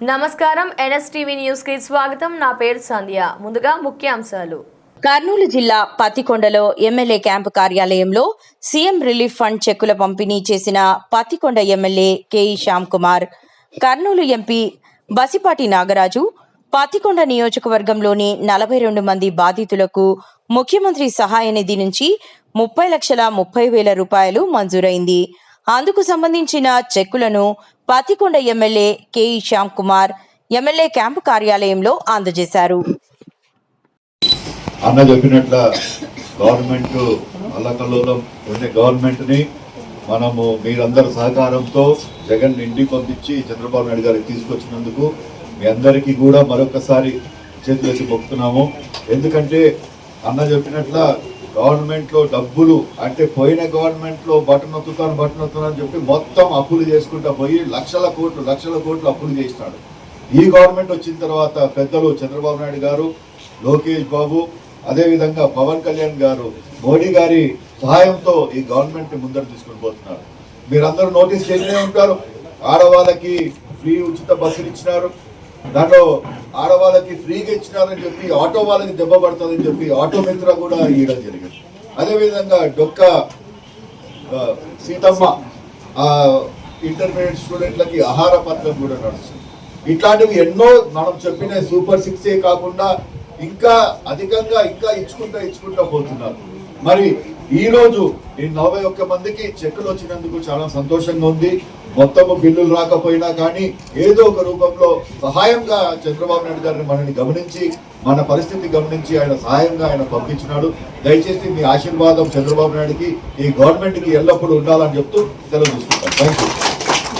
నమస్కారం ఎన్ఎస్టీవీ న్యూస్కి స్వాగతం. నా పేరు సంధ్య. ముందుగా ముఖ్యాంశాలు. కర్నూలు జిల్లా పతికొండలో ఎమ్మెల్యే క్యాంపు కార్యాలయంలో సీఎం రిలీఫ్ ఫండ్ చెక్కుల పంపిణీ చేసిన Pathikonda MLA K E Shyam Kumar Kurnool MP Basipati Nagaraju Pathikonda నియోజకవర్గంలోని నలభై రెండు మంది బాధితులకు ముఖ్యమంత్రి సహాయ నిధి నుంచి ముప్పై లక్షల ముప్పై వేల రూపాయలు మంజూరైంది. అందుకు సంబంధించిన చెక్కులను Pathikonda MLA K Shyam Kumar MLA camp కార్యాలయంలో అందజేశారు. అన్న చెప్పినట్ల గవర్నమెంట్ అల్లకల్లోలం ఉండే గవర్నమెంట్ని మనము మీరందరి సహకారంతో జగన్ ఇంటి పంపించి చంద్రబాబు నాయుడు గారికి తీసుకొచ్చినందుకు మీ అందరికీ కూడా మరొకసారి చేతులు ఎత్తి మొక్కుతున్నాము. ఎందుకంటే అన్న చెప్పినట్ల గవర్నమెంట్లో డబ్బులు అంటే పోయిన గవర్నమెంట్లో బటన్ నొత్తుతాను బటన్ నొత్తుతాను అని చెప్పి మొత్తం అప్పులు చేసుకుంటా పోయి లక్షల కోట్లు లక్షల కోట్లు అప్పులు చేసినాడు ఈ గవర్నమెంట్ వచ్చిన తర్వాత పెద్దలు చంద్రబాబు నాయుడు గారు లోకేష్ బాబు అదేవిధంగా పవన్ కళ్యాణ్ గారు మోడీ గారి సహాయంతో ఈ గవర్నమెంట్ ముందర తీసుకుని పోతున్నారు. మీరందరూ నోటీస్ చేస్తూనే ఉంటారు. ఆడవాళ్ళకి ఫ్రీ ఉచిత బస్సులు ఇచ్చినారు. దాంట్లో ఆడవాళ్ళకి ఫ్రీగా ఇచ్చినారని చెప్పి ఆటో వాళ్ళకి దెబ్బ పడుతుందని చెప్పి ఆటో మిత్ర కూడా ఇవ్వడం జరిగింది. అదేవిధంగా డొక్క సీతమ్మ ఇంటర్మీడియట్ స్టూడెంట్లకి ఆహార పత్రం కూడా నడుస్తుంది. ఇట్లాంటివి ఎన్నో మనం చెప్పిన సూపర్ సిక్సే కాకుండా ఇంకా అధికంగా ఇంకా ఇచ్చుకుంటా ఇచ్చుకుంటా పోతున్నారు. మరి ఈ రోజు ఈ నలభై ఒక్క మందికి చెక్కులు వచ్చినందుకు చాలా సంతోషంగా ఉంది. మొత్తము బిల్లులు రాకపోయినా కానీ ఏదో ఒక రూపంలో సహాయంగా చంద్రబాబు నాయుడు గారిని మనని గమనించి మన పరిస్థితి గమనించి ఆయన సహాయంగా ఆయన పంపించినాడు. దయచేసి మీ ఆశీర్వాదం చంద్రబాబు నాయుడుకి ఈ గవర్నమెంట్కి ఎల్లప్పుడూ ఉండాలని చెప్తూ సెలవు థ్యాంక్ యూ